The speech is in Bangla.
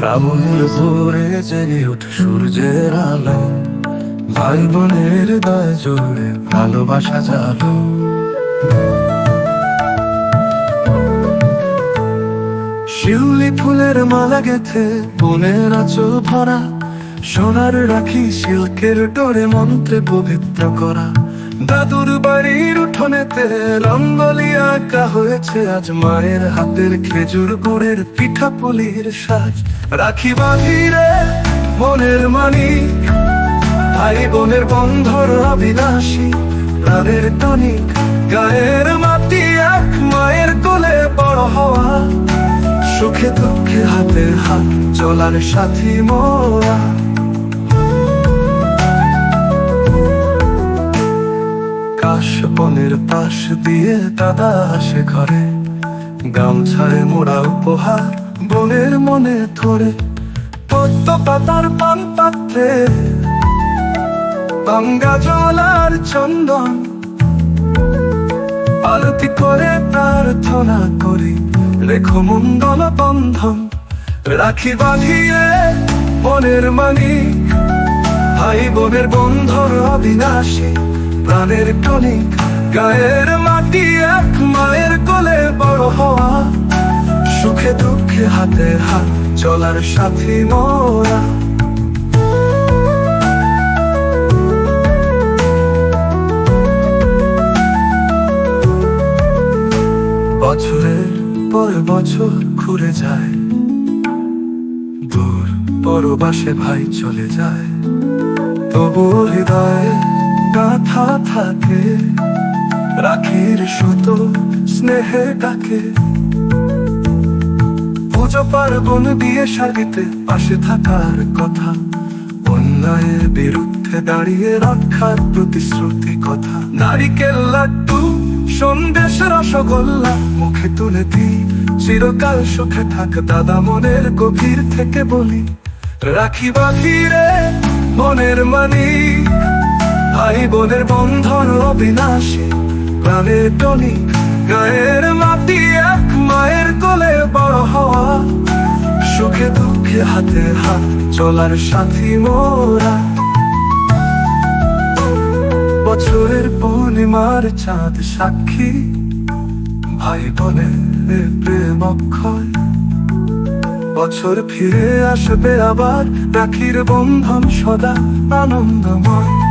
শ্রাবণের ভোরে জেগে ওঠে সূর্যের আলো। ভাই বোনের হৃদয় জুড়ে ভালোবাসা জালো। শিউলি ফুলের মালা গেথে বনের আঁচল ভরা, সোনার রাখি, সিল্কের ডোরে মন্ত্রে পবিত্র করা। দাদুর বাড়ির উঠোনেতে রঙ্গলি আঁকা হয়েছে আজ। মায়ের হাতের খেজুর গুড়ের পিঠা পুলির সাজ। রাখি বাঁধিরে মনের মানিক ভাই বোনের বন্ধর অবিনাশী প্রাণের টনিক, গায়ের মাটি এক, মায়ের কোলে বড় হওয়া। সুখে দুঃখে হাতে হাত, চলার সাথী মোরা। বনের পাশ দিয়ে দাদা আসে ঘরে। গামছায় মোড়া উপহার বনের মনে ধরে। পদ্ম পাতার পান পাত্রে। গঙ্গা জলার চন্দন। আরতি করে প্রার্থনা করি। রেখো মঙ্গল বন্ধন। রাখি বাঁধিয়ে মনের মানি। ভাই বোনের বন্ধর অবিনাশী, প্রাণের টনিক। গায়ের মাটি এক মায়ের কোলে বড় হওয়া। সুখে দুঃখে হাতে হাত চলার সাথী মোরা। বছরের পর বছর ঘুরে যায়। দূর পরবাসে ভাই চলে যায়। তবু হৃদয়ে গাথা থাকে। রাখির সুত স্নেহে ডাকে। পুজো পার্বণ বিয়ে সারিতে পাশে থাকার কথা অন্যায়ের বিরুদ্ধে দাঁড়িয়ে রক্ষার প্রতিশ্রুতি কথা। নারিকেল লাড্ডু সন্দেশ রসগোল্লা মুখে তুলে দিই, চিরকাল সুখে থাক দাদা মনের গভীর থেকে বলি, রাখি বাঁধিরে মনের মানি ভাই বোনের বন্ধন অবিনাশী। প্রাণের টনিক গায়ের মাটি এক মায়ের কোলে বড় হওয়া। সুখে দুঃখে হাতে হাত চলার সাথী মোরা। বছরের পূর্ণিমার চাঁদ সাক্ষী ভাই বোনের প্রেম অক্ষয়। বছর ফিরে আসবে আবার, রাখির বন্ধন সদা আনন্দময়।